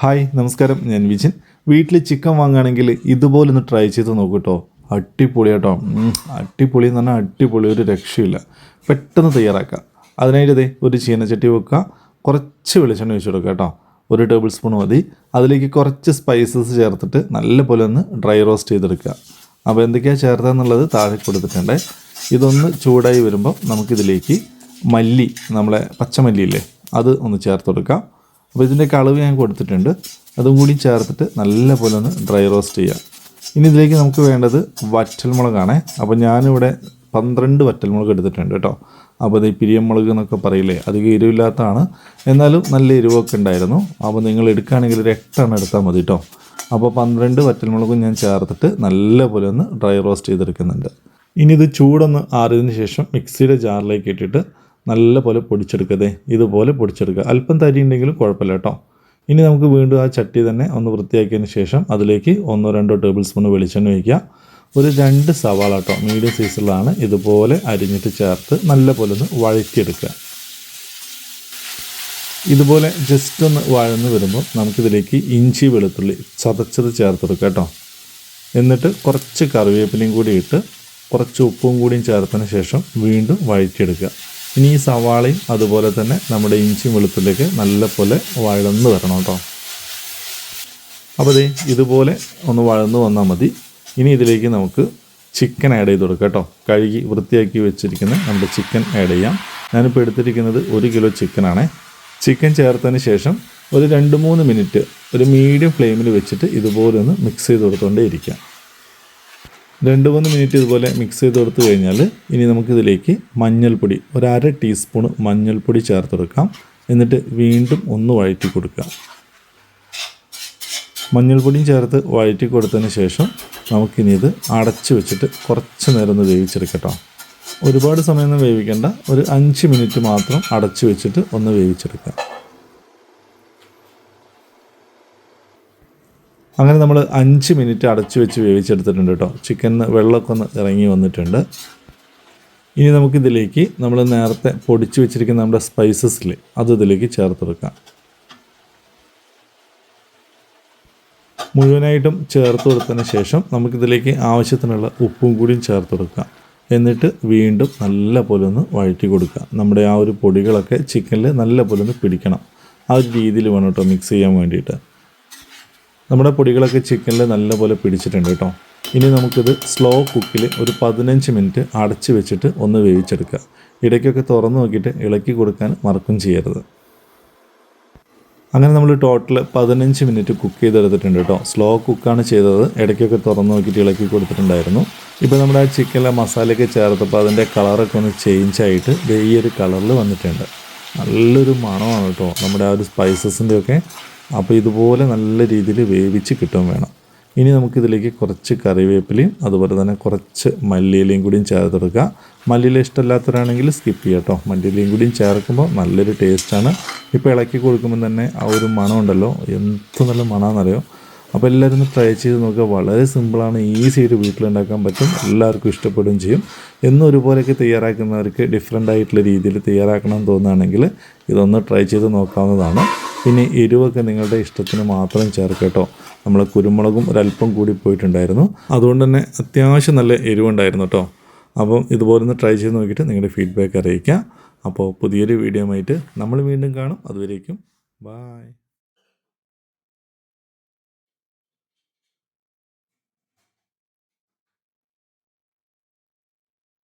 Hi നമസ്കാരം. ഞാൻ വിജിൻ. വീട്ടിൽ ചിക്കൻ വാങ്ങുകയാണെങ്കിൽ ഇതുപോലൊന്ന് ട്രൈ ചെയ്ത് നോക്കൂട്ടോ. അടിപൊളി കേട്ടോ അടിപൊളി എന്ന് പറഞ്ഞാൽ അടിപൊളി ഒരു രക്ഷയില്ല. പെട്ടെന്ന് തയ്യാറാക്കാം അതിനായിട്ട് ഒരു ചീനച്ചട്ടി വെക്കുക. കുറച്ച് വെളിച്ചെണ്ണ ഒഴിച്ചു കൊടുക്കുക കേട്ടോ. ഒരു ടേബിൾ സ്പൂൺ മതി. അതിലേക്ക് കുറച്ച് സ്പൈസസ് ചേർത്തിട്ട് നല്ലപോലെ ഒന്ന് ഡ്രൈ റോസ്റ്റ് ചെയ്തെടുക്കുക. അപ്പോൾ എന്തൊക്കെയാണ് ചേർത്തതെന്നുള്ളത് താഴെ കൊടുത്തിട്ടുണ്ട്. ഇതൊന്ന് ചൂടായി വരുമ്പോൾ നമുക്കിതിലേക്ക് മല്ലി നമ്മളെ പച്ചമല്ലിയില്ലേ അത് ഒന്ന് ചേർത്ത് കൊടുക്കാം. അപ്പോൾ ഇതിന്റെയൊക്കെ അളവ് ഞാൻ കൊടുത്തിട്ടുണ്ട്. അതും കൂടി ചേർത്തിട്ട് നല്ലപോലെ ഒന്ന് ഡ്രൈ റോസ്റ്റ് ചെയ്യാം. ഇനി ഇതിലേക്ക് നമുക്ക് വേണ്ടത് വറ്റൽമുളകാണേ. അപ്പോൾ ഞാനിവിടെ പന്ത്രണ്ട് വറ്റൽമുളക് എടുത്തിട്ടുണ്ട് കേട്ടോ. അപ്പോൾ ഈ പിരിയമുളക് എന്നൊക്കെ പറയില്ലേ അധികം എരിവില്ലാത്തതാണ്. എന്നാലും നല്ല എരിവൊക്കെ ഉണ്ടായിരുന്നു. അപ്പോൾ നിങ്ങൾ എടുക്കുകയാണെങ്കിൽ ഒരു എട്ടെണ്ണം എടുത്താൽ മതി കേട്ടോ. അപ്പോൾ പന്ത്രണ്ട് വറ്റൽമുളകും ഞാൻ ചേർത്തിട്ട് നല്ലപോലെ ഒന്ന് ഡ്രൈ റോസ്റ്റ് ചെയ്തെടുക്കുന്നുണ്ട്. ഇനി ഇത് ചൂടൊന്ന് ആറിയതിന് ശേഷം മിക്സിയുടെ ജാറിലേക്ക് ഇട്ടിട്ട് നല്ലപോലെ പൊടിച്ചെടുക്കതേ ഇതുപോലെ പൊടിച്ചെടുക്കുക. അല്പം തരി ഉണ്ടെങ്കിലും കുഴപ്പമില്ല കേട്ടോ. ഇനി നമുക്ക് വീണ്ടും ആ ചട്ടി തന്നെ ഒന്ന് വൃത്തിയാക്കിയതിന് ശേഷം അതിലേക്ക് ഒന്നോ രണ്ടോ ടേബിൾ സ്പൂൺ വെളിച്ചെണ്ണ ഒഴിക്കുക. ഒരു രണ്ട് സവാള കേട്ടോ മീഡിയം സൈസിലാണ് ഇതുപോലെ അരിഞ്ഞിട്ട് ചേർത്ത് നല്ലപോലെ ഒന്ന് വഴറ്റിയെടുക്കുക. ഇതുപോലെ ജസ്റ്റ് ഒന്ന് വഴന്ന് വരുമ്പോൾ നമുക്കിതിലേക്ക് ഇഞ്ചി വെളുത്തുള്ളി ചതച്ചത് ചേർത്തെടുക്കുക കേട്ടോ. എന്നിട്ട് കുറച്ച് കറിവേപ്പിലയും കൂടി ഇട്ട് കുറച്ച് ഉപ്പും കൂടിയും ചേർത്തതിന് ശേഷം വീണ്ടും വഴറ്റിയെടുക്കുക. ഇനി ഈ സവാളയും അതുപോലെ തന്നെ നമ്മുടെ ഇഞ്ചിയും വെളുത്തുള്ളിയൊക്കെ നല്ലപോലെ വഴന്ന് വരണം കേട്ടോ. അപ്പോൾ ദേ ഇതുപോലെ ഒന്ന് വഴന്ന് വന്നാൽ മതി. ഇനി ഇതിലേക്ക് നമുക്ക് ചിക്കൻ ആഡ് ചെയ്ത് കൊടുക്കാം കേട്ടോ. കഴുകി വൃത്തിയാക്കി വെച്ചിരിക്കുന്ന നമ്മുടെ ചിക്കൻ ആഡ് ചെയ്യാം. ഞാനിപ്പോൾ എടുത്തിരിക്കുന്നത് ഒരു കിലോ ചിക്കനാണേ ചിക്കൻ ചേർത്തതിന് ശേഷം ഒരു രണ്ട് മൂന്ന് മിനിറ്റ് ഒരു മീഡിയം ഫ്ലെയിമിൽ വെച്ചിട്ട് ഇതുപോലെ ഒന്ന് മിക്സ് ചെയ്ത് കൊടുത്തുകൊണ്ടേ ഇരിക്കാം. രണ്ട് മൂന്ന് മിനിറ്റ് ഇതുപോലെ മിക്സ് ചെയ്ത് കൊടുത്ത് കഴിഞ്ഞാൽ ഇനി നമുക്കിതിലേക്ക് മഞ്ഞൾപ്പൊടി ഒരു അര ടീസ്പൂൺ മഞ്ഞൾപ്പൊടി ചേർത്ത് കൊടുക്കാം എന്നിട്ട് വീണ്ടും ഒന്ന് വഴറ്റി കൊടുക്കുക. മഞ്ഞൾപ്പൊടിയും ചേർത്ത് വഴറ്റി കൊടുത്തതിന് ശേഷം നമുക്കിനി ഇത് അടച്ച് വെച്ചിട്ട് കുറച്ച് നേരം ഒന്ന് വേവിച്ചെടുക്കട്ടോ. ഒരുപാട് സമയമൊന്നും വേവിക്കേണ്ട. ഒരു അഞ്ച് മിനിറ്റ് മാത്രം അടച്ച് വെച്ചിട്ട് ഒന്ന് വേവിച്ചെടുക്കാം അങ്ങനെ നമ്മൾ അഞ്ച് മിനിറ്റ് അടച്ചു വെച്ച് വേവിച്ചെടുത്തിട്ടുണ്ട് കേട്ടോ. ചിക്കൻ വെള്ളമൊക്കെ ഒന്ന് ഇറങ്ങി വന്നിട്ടുണ്ട്. ഇനി നമുക്കിതിലേക്ക് നമ്മൾ നേരത്തെ പൊടിച്ച് വെച്ചിരിക്കുന്ന നമ്മുടെ സ്പൈസസിൽ അത് ഇതിലേക്ക് ചേർത്തെടുക്കാം. മുഴുവനായിട്ടും ചേർത്ത് കൊടുത്തതിന് ശേഷം നമുക്കിതിലേക്ക് ആവശ്യത്തിനുള്ള ഉപ്പും കൂടിയും ചേർത്ത് കൊടുക്കാം എന്നിട്ട് വീണ്ടും നല്ല പോലെ ഒന്ന് വഴറ്റി കൊടുക്കുക നമ്മുടെ ആ ഒരു പൊടികളൊക്കെ ചിക്കനിൽ നല്ല പോലെ ഒന്ന് പിടിക്കണം. ആ ഒരു രീതിയിൽ വേണം കേട്ടോ മിക്സ് ചെയ്യാൻ വേണ്ടിയിട്ട്. നമ്മുടെ പൊടികളൊക്കെ ചിക്കനിൽ നല്ലപോലെ പിടിച്ചിട്ടുണ്ട് കേട്ടോ. ഇനി നമുക്കിത് സ്ലോ കുക്കിൽ ഒരു പതിനഞ്ച് മിനിറ്റ് അടച്ച് വെച്ചിട്ട് ഒന്ന് വേവിച്ചെടുക്കുക. ഇടയ്ക്കൊക്കെ തുറന്ന് നോക്കിയിട്ട് ഇളക്കി കൊടുക്കാൻ മറക്കും ചെയ്യരുത്. അങ്ങനെ നമ്മൾ ടോട്ടൽ പതിനഞ്ച് മിനിറ്റ് കുക്ക് ചെയ്തെടുത്തിട്ടുണ്ട് കേട്ടോ. സ്ലോ കുക്കാണ് ചെയ്തത്. ഇടയ്ക്കൊക്കെ തുറന്ന് നോക്കിയിട്ട് ഇളക്കി കൊടുത്തിട്ടുണ്ടായിരുന്നു. ഇപ്പോൾ നമ്മുടെ ആ ചിക്കനിലെ മസാലയൊക്കെ ചേർത്തപ്പോൾ അതിന്റെ കളറൊക്കെ ഒന്ന് ചേഞ്ച് ആയിട്ട് ഈ ഒരു കളറിൽ വന്നിട്ടുണ്ട്. നല്ലൊരു മണമാണ് കേട്ടോ. നമ്മുടെ ആ ഒരു സ്പൈസസിന്റെ ഒക്കെ അപ്പോൾ ഇതുപോലെ നല്ല രീതിയിൽ വേവിച്ച് കിട്ടും വേണം. ഇനി നമുക്കിതിലേക്ക് കുറച്ച് കറിവേപ്പിലയും അതുപോലെ തന്നെ കുറച്ച് മല്ലിയിലയും കൂടിയും ചേർത്തെടുക്കുക. മല്ലിയില ഇഷ്ടമല്ലാത്തവരാണെങ്കിൽ സ്കിപ്പ് ചെയ്യാം കേട്ടോ. മല്ലിയിലയും കൂടിയും ചേർക്കുമ്പോൾ നല്ലൊരു ടേസ്റ്റാണ് ഇപ്പോൾ ഇളക്കി കൊടുക്കുമ്പോൾ തന്നെ ആ ഒരു മണം ഉണ്ടല്ലോ. എന്ത് നല്ല മണമെന്നറിയോ അപ്പോൾ എല്ലാവരും ഒന്ന് ട്രൈ ചെയ്ത് നോക്കുക. വളരെ സിമ്പിളാണ് ഈസി ആയിട്ട് വീട്ടിലുണ്ടാക്കാൻ പറ്റും. എല്ലാവർക്കും ഇഷ്ടപ്പെടുകയും ചെയ്യും. എന്നും ഒരുപോലെയൊക്കെ തയ്യാറാക്കുന്നവർക്ക് ഡിഫറെന്റ് ആയിട്ടുള്ള രീതിയിൽ തയ്യാറാക്കണം എന്ന് തോന്നുകയാണെങ്കിൽ ഇതൊന്ന് ട്രൈ ചെയ്ത് നോക്കാവുന്നതാണ്. പിന്നെ എരിവൊക്കെ നിങ്ങളുടെ ഇഷ്ടത്തിന് മാത്രം ചേർക്കട്ടോ നമ്മൾ കുരുമുളകും ഒരല്പം കൂടി പോയിട്ടുണ്ടായിരുന്നു. അതുകൊണ്ട് തന്നെ അത്യാവശ്യം നല്ല എരിവുണ്ടായിരുന്നു കേട്ടോ. അപ്പം ഇതുപോലെ ഒന്ന് ട്രൈ ചെയ്ത് നോക്കിയിട്ട് നിങ്ങളുടെ ഫീഡ്ബാക്ക് അറിയിക്കുക അപ്പോൾ പുതിയൊരു വീഡിയോ ആയിട്ട് നമ്മൾ വീണ്ടും കാണും. അതുവരേക്കും ബായ്